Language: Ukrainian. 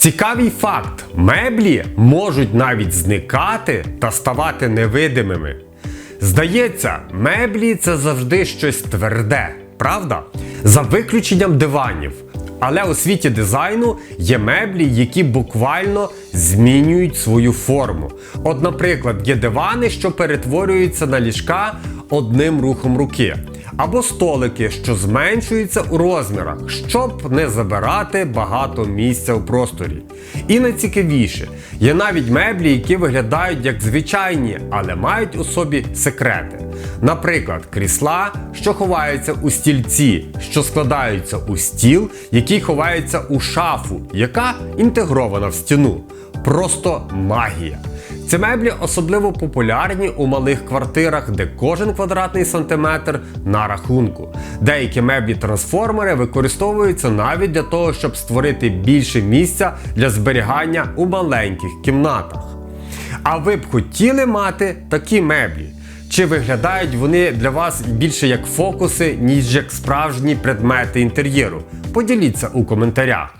Цікавий факт: меблі можуть навіть зникати та ставати невидимими. Здається, меблі це завжди щось тверде, правда? За виключенням диванів. Але у світі дизайну є меблі, які буквально змінюють свою форму. От, наприклад, є дивани, що перетворюються на ліжка одним рухом руки. Або столики, що зменшуються у розмірах, щоб не забирати багато місця у просторі. І найцікавіше, є навіть меблі, які виглядають як звичайні, але мають у собі секрети. Наприклад, крісла, що ховаються у стільці, що складаються у стіл, який ховається у шафу, яка інтегрована в стіну. Просто магія. Ці меблі особливо популярні у малих квартирах, де кожен квадратний сантиметр на рахунку. Деякі меблі-трансформери використовуються навіть для того, щоб створити більше місця для зберігання у маленьких кімнатах. А ви б хотіли мати такі меблі? Чи виглядають вони для вас більше як фокуси, ніж як справжні предмети інтер'єру? Поділіться у коментарях.